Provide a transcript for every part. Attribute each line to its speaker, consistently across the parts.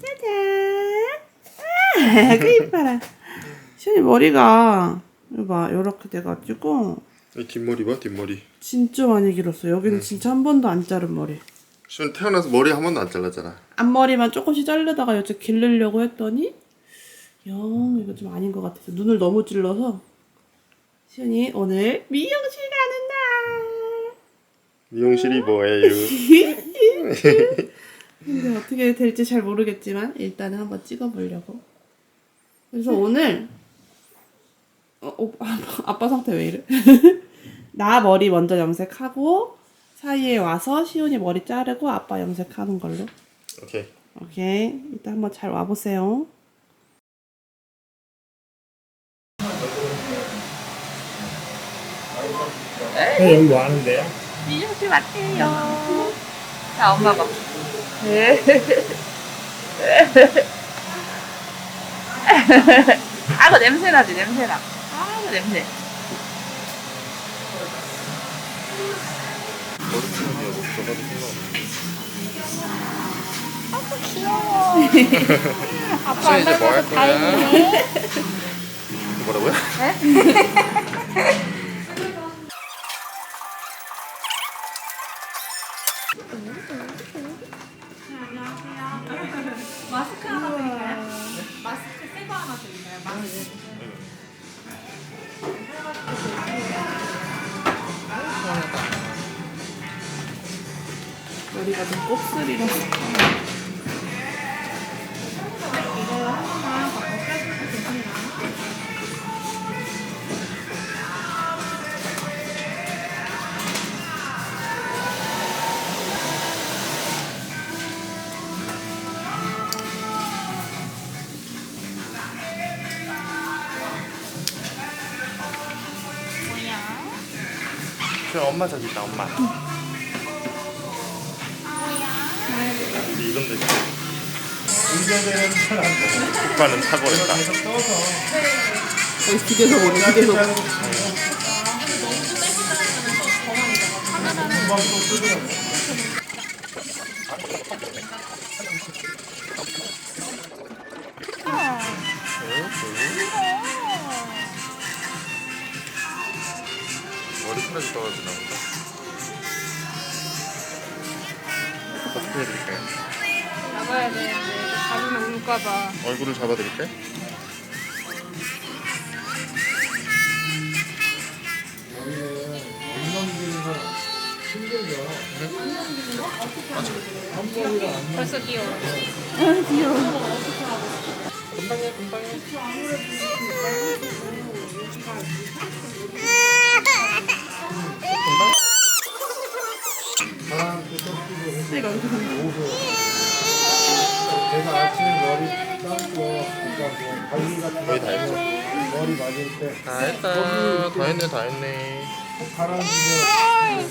Speaker 1: 짜잔. 아, 그 이뻐라. 시현이 머리가 이거 봐 요렇게 돼가지고
Speaker 2: 이 뒷머리 봐 뒷머리
Speaker 1: 진짜 많이 길었어. 여기는 진짜 한 번도 안 자른 머리.
Speaker 2: 시원 태어나서 머리 한 번도 안 잘랐잖아
Speaker 1: 앞머리만 조금씩 자르다가 이쪽 기르려고 했더니 영 이거 좀 아닌 것 같아서 눈을 너무 찔러서 시현이 오늘 미용실 가는 날.
Speaker 2: 미용실이 뭐예요?
Speaker 1: 근데 어떻게 될지 잘 모르겠지만 일단은 한번 찍어보려고. 그래서 오늘 어, 어, 아빠, 아빠 상태 왜 이래? 나 머리 먼저 염색하고 사이에 와서 시온이 머리 자르고 아빠 염색하는 걸로.
Speaker 2: 오케이
Speaker 1: 오케이. 일단 한번 잘 와보세요.
Speaker 3: 네, 여기 뭐 하는데요?
Speaker 1: 미용실 왔대요. 자, 엄마 봐. 아그 냄새 나지 냄새 나. 아그 냄새.
Speaker 2: 들어가도 상관없어
Speaker 1: 아빠
Speaker 2: 이제 뭐할 거야? 뭐라고요?
Speaker 4: 마
Speaker 1: 머리가 좀 곱슬이라서.
Speaker 4: 이거 하나만 바꿔 빼주셔도 됩니 다.
Speaker 2: 저 엄마 저기 있다 엄마 근데 이런 데
Speaker 3: 운전되는 사람
Speaker 2: 오빠는 탁월했다
Speaker 3: 계속 떠서
Speaker 1: 거의 기대서 보네, 기대서.
Speaker 3: 금방 또 쓰더라고.
Speaker 2: 머리카락이 떨어지나 보다 어떻게 해드릴까요?
Speaker 4: 잡아야 되는데 잡으면 울까봐.
Speaker 2: 얼굴을 잡아드릴까요?
Speaker 3: 운전되는 사람 힘들죠.
Speaker 4: 벌써 귀여워.
Speaker 2: 금방이야
Speaker 3: 제가 아침에 머리 감고 그러니까 뭐 관리 같은
Speaker 2: 거의
Speaker 3: 다거
Speaker 2: 했죠
Speaker 3: 머리 맞을 때
Speaker 2: 다. 했다 다 했네 다 했네.
Speaker 3: 꼭 가라앉으면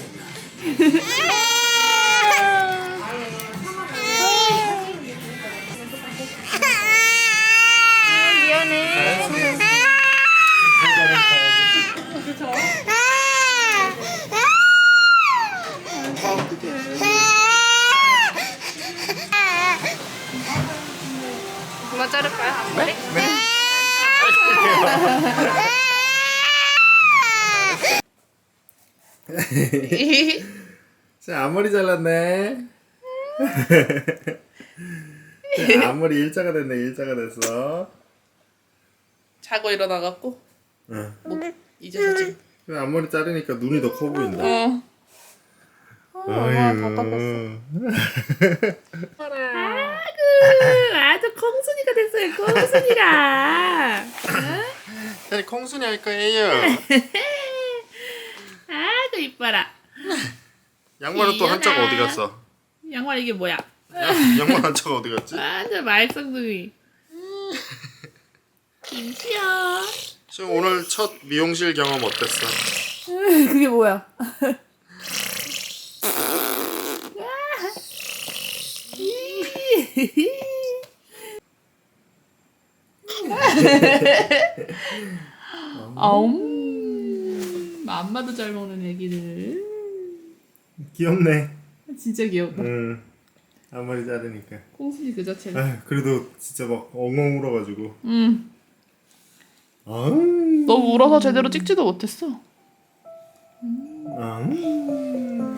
Speaker 4: 그만 자를까요? 앞머리?
Speaker 2: 자 앞머리 잘랐네 자, 앞머리 일자가 됐네 일자가 됐어
Speaker 1: 자고 일어나갖고,
Speaker 2: 응.
Speaker 1: 뭐, 이제 자지.
Speaker 2: 앞머리 자르니까 눈이 더 커 보인다
Speaker 1: 어.
Speaker 2: 아유
Speaker 1: 아그, 아주 콩순이가 됐어요, 콩순이가.
Speaker 2: 네, 콩순이 할 거예요
Speaker 1: 아그, 이뻐라.
Speaker 2: 양말은 또 한자가 어디 갔어
Speaker 1: 양말 이게 뭐야?
Speaker 2: 양- 양말 한자가 어디 갔지
Speaker 1: 완전 말썽둥이. 김치야.
Speaker 2: 지금 오늘 첫 미용실 경험 어땠어
Speaker 1: 그게 뭐야? 아움. 맘마도 잘 먹는 애기들.
Speaker 3: 귀엽네.
Speaker 1: 진짜 귀엽다.
Speaker 3: 응.
Speaker 2: 앞머리 자르니까.
Speaker 4: 콩순이 그 자체는.
Speaker 2: 아 그래도 진짜 막 엉엉 울어가지고.
Speaker 4: 음.
Speaker 2: 아우.
Speaker 4: 너무 울어서 제대로 찍지도 못했어.
Speaker 2: 아우.